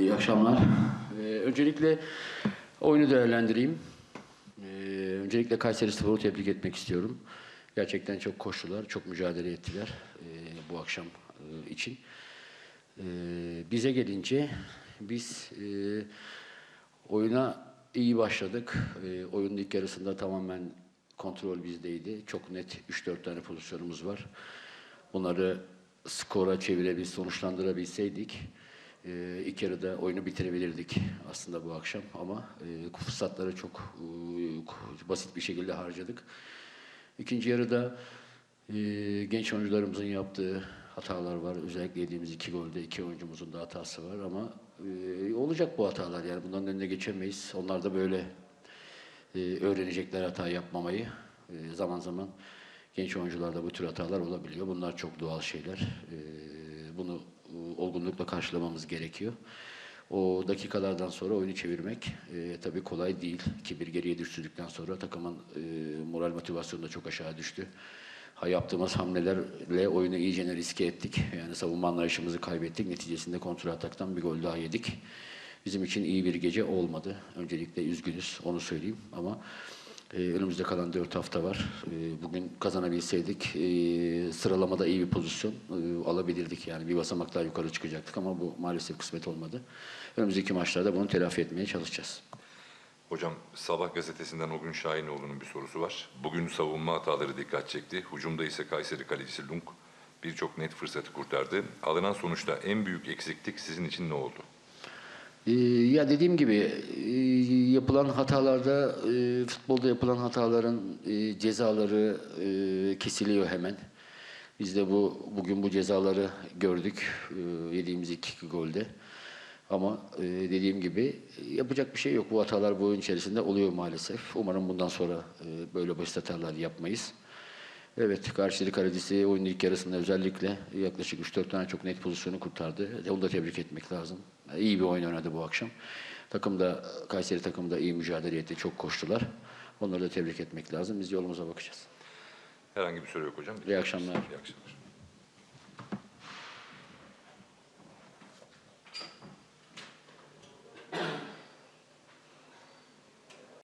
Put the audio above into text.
İyi akşamlar. Ee, öncelikle oyunu değerlendireyim. Ee, öncelikle Kayseri Spor'u tebrik etmek istiyorum. Gerçekten çok koştular, çok mücadele ettiler ee, bu akşam e, için. Ee, bize gelince biz e, oyuna iyi başladık. Ee, oyunun ilk yarısında tamamen kontrol bizdeydi. Çok net 3-4 tane pozisyonumuz var. Bunları skora çevirebil, sonuçlandırabilseydik e, ilk yarıda oyunu bitirebilirdik aslında bu akşam ama e, fırsatları çok e, basit bir şekilde harcadık. İkinci yarıda e, genç oyuncularımızın yaptığı hatalar var. Özellikle yediğimiz iki golde iki oyuncumuzun da hatası var ama e, olacak bu hatalar yani bundan önüne geçemeyiz. Onlar da böyle e, öğrenecekler hata yapmamayı. E, zaman zaman genç oyuncularda bu tür hatalar olabiliyor. Bunlar çok doğal şeyler. E, bunu olgunlukla karşılamamız gerekiyor. O dakikalardan sonra oyunu çevirmek e, tabii kolay değil. 2-1 geriye düştükten sonra takımın e, moral motivasyonu da çok aşağı düştü. Ha, yaptığımız hamlelerle oyunu iyice riske ettik. Yani savunma anlayışımızı kaybettik. Neticesinde kontra ataktan bir gol daha yedik. Bizim için iyi bir gece olmadı. Öncelikle üzgünüz, onu söyleyeyim. Ama e, önümüzde kalan dört hafta var. E, bugün kazanabilseydik e, sıralamada iyi bir pozisyon e, alabilirdik. Yani bir basamak daha yukarı çıkacaktık ama bu maalesef kısmet olmadı. Önümüzdeki maçlarda bunu telafi etmeye çalışacağız. Hocam Sabah gazetesinden o gün Şahinoğlu'nun bir sorusu var. Bugün savunma hataları dikkat çekti. Hücumda ise Kayseri kalecisi Lung birçok net fırsatı kurtardı. Alınan sonuçta en büyük eksiklik sizin için ne oldu? Ee, Ya dediğim gibi yapılan hatalarda e, futbolda yapılan hataların e, cezaları e, kesiliyor hemen. Biz de bu bugün bu cezaları gördük e, yediğimiz iki golde. Ama e, dediğim gibi e, yapacak bir şey yok. Bu hatalar bu oyun içerisinde oluyor maalesef. Umarım bundan sonra e, böyle basit hatalar yapmayız. Evet, Karşıyaka kalecisi oyunun ilk yarısında özellikle yaklaşık 3-4 tane çok net pozisyonu kurtardı. E, Onu da tebrik etmek lazım. E, İyi bir oyun oynadı bu akşam. Takım da, Kayseri takımı da iyi mücadele etti, çok koştular. Onları da tebrik etmek lazım. Biz yolumuza bakacağız. Herhangi bir soru yok hocam. İyi akşamlar. İyi akşamlar.